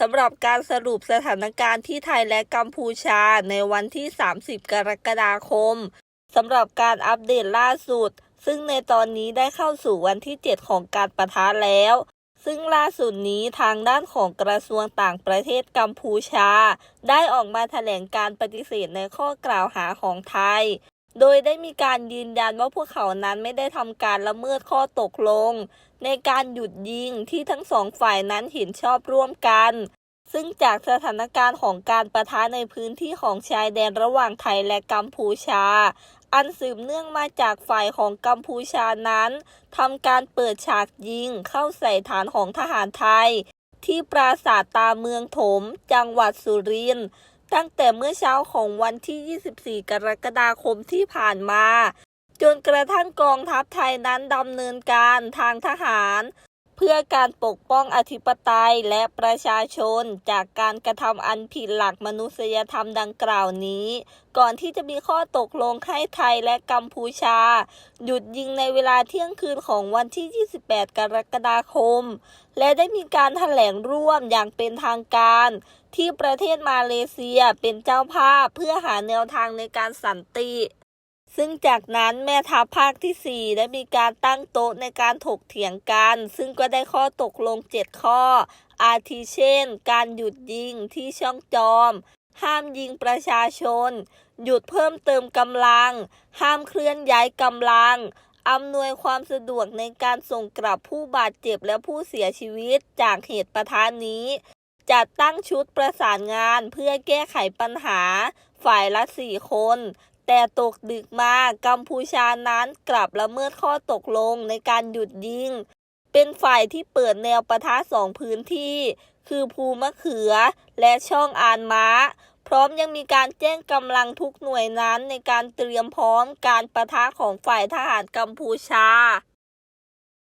สำหรับการสรุปสถานการณ์ที่ไทยและกัมพูชาในวันที่ 30 กรกฎาคมสำหรับการอัปเดตล่าสุด ซึ่งในตอนนี้ได้เข้าสู่วันที่ 7 ของการประทะแล้ว ซึ่งล่าสุดนี้ทางด้านของกระทรวงต่างประเทศกัมพูชา ได้ออกมาแถลงการปฏิเสธในข้อกล่าวหาของไทย โดยได้มีการยืนยันว่าพวกเขานั้นไม่ได้ทำการละเมิดข้อตกลง ในการหยุดยิงที่ทั้งสองฝ่ายนั้นเห็นชอบร่วมกัน ซึ่งจากสถานการณ์ของการประทะในพื้นที่ของชายแดนระหว่างไทยและกัมพูชา อันสืบเนื่องมาจากฝ่ายของกัมพูชานั้นทำการเปิดฉากยิงเข้าใส่ฐานของทหารไทย ที่ปราสาทตาเมืองถม จังหวัดสุรินทร์ ตั้งแต่เมื่อเช้าของวันที่ 24 กรกฎาคมที่ผ่านมา จนกระทั่งกองทัพไทยนั้นดำเนินการทางทหาร เพื่อการปกป้องอธิปไตยและประชาชน จากการกระทำอันผิดหลักมนุษยธรรมดังกล่าวนี้ ก่อนที่จะมีข้อตกลงให้ไทยและกัมพูชา หยุดยิงในเวลาเที่ยงคืนของวันที่ 28 กรกฎาคม และได้มีการแถลงร่วมอย่างเป็นทางการ ที่ประเทศมาเลเซียเป็นเจ้าภาพเพื่อหาแนวทางในการสันติ ซึ่งจากนั้นแม่ทัพภาคที่ 4 ได้มีการตั้งโต๊ะในการถกเถียงกัน ซึ่งก็ได้ข้อตกลง 7 ข้อ อาทิเช่น การหยุดยิงที่ช่องจอม ห้ามยิงประชาชน หยุดเพิ่มเติมกำลัง ห้ามเคลื่อนย้ายกำลังอำนวยความสะดวกในการส่งกลับผู้บาดเจ็บและผู้เสียชีวิตจากเหตุประทะนี้ จัดตั้งชุดประสานงานเพื่อแก้ไขปัญหาฝ่ายละสี่คน แต่ตกดึกมากัมพูชานั้นกลับละเมิดข้อตกลงในการหยุดยิง เป็นฝ่ายที่เปิดแนวปะทะสองพื้นที่ คือภูมะเขือและช่องอานม้า พร้อมยังมีการแจ้งกำลังทุกหน่วยนั้นในการเตรียมพร้อมการปะทะของฝ่ายทหารกัมพูชา